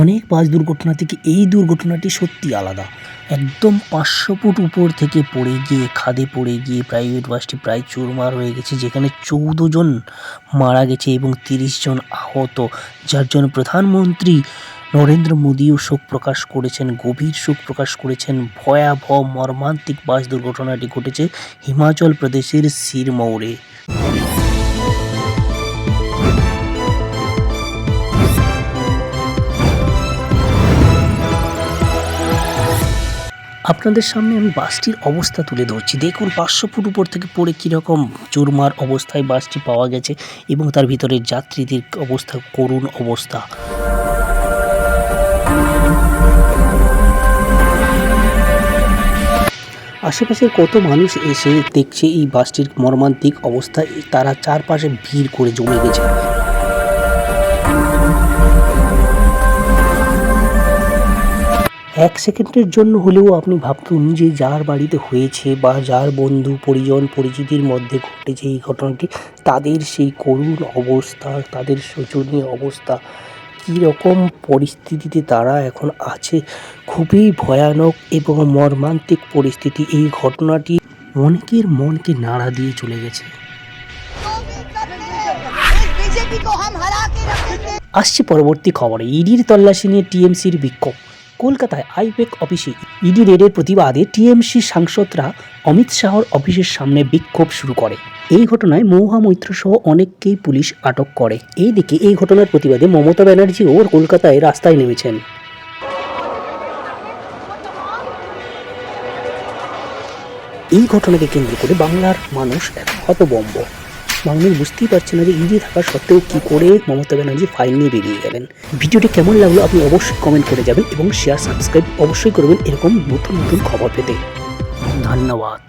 অনেক বাস দুর্ঘটনা থেকে এই দুর্ঘটনাটি সত্যি আলাদা। একদম পাঁচশো ফুট উপর থেকে পড়ে গিয়ে, খাদে পড়ে গিয়ে প্রাইভেট বাসটি প্রায় চুরমার হয়ে গেছে, যেখানে চৌদ্দ জন মারা গেছে এবং তিরিশ জন আহত, যার জন্য প্রধানমন্ত্রী নরেন্দ্র মোদীও শোক প্রকাশ করেছেন, গভীর শোক প্রকাশ করেছেন। ভয়াবহ মর্মান্তিক বাস দুর্ঘটনাটি ঘটেছে হিমাচল প্রদেশের সিরমৌরে আপনাদের সামনে আমি বাসটির অবস্থা তুলে ধরছি। দেখুন, পাঁচশো ফুট উপর থেকে পড়ে কীরকম চুরমার অবস্থায় বাসটি পাওয়া গেছে এবং তার ভিতরে যাত্রীদের অবস্থা, করুণ অবস্থা। আশেপাশের কত মানুষ এসে দেখছে এই বাসটির মর্মান্তিক অবস্থা, তারা চারপাশে ভিড় করে জমে গেছে। এক সেকেন্ডের জন্য হলেও আপনি ভাবতুন যে যার বাড়িতে হয়েছে বা যার বন্ধু পরিজন পরিচিতির মধ্যে ঘটেছে এই ঘটনাটি তাদের সেই করুণ অবস্থা তাদের শোচনীয় অবস্থা রকম পরিস্থিতিতে তারা এখন আছে খুবই ভয়ানক এবং মর্মান্তিক পরিস্থিতি। এই ঘটনাটি অনেকের মনকে নাড়া দিয়ে চলে গেছে। আসছে পরবর্তী খবরে। ইডির তল্লাশি নিয়ে টিএমসির বিক্ষোভ। কলকাতায় আইপেক অফিসে ইডি রেডের প্রতিবাদে টিএমসি সাংসদরা অমিত শাহর অফিসের সামনে বিক্ষোভ শুরু করে। এই ঘটনায় মৌহা মৈত্র সহ অনেককেই পুলিশ আটক করে। এইদিকে এই ঘটনার প্রতিবাদে মমতা ব্যানার্জিও কলকাতায় রাস্তায় নেমেছেন। এই ঘটনাকে কেন্দ্র করে বাংলার মানুষ এক হতবম্ব। মানুষ বুঝতেই পারছে না যে ইডি থাকা সত্ত্বেও কি করে মমতা ব্যানার্জি ফাইল নিয়ে বেরিয়ে গেলেন। ভিডিওটি কেমন লাগল আপনি অবশ্যই কমেন্ট করে যাবেন এবং শেয়ার সাবস্ক্রাইব অবশ্যই করবেন এরকম নতুন নতুন খবর পেতে। ধন্যবাদ।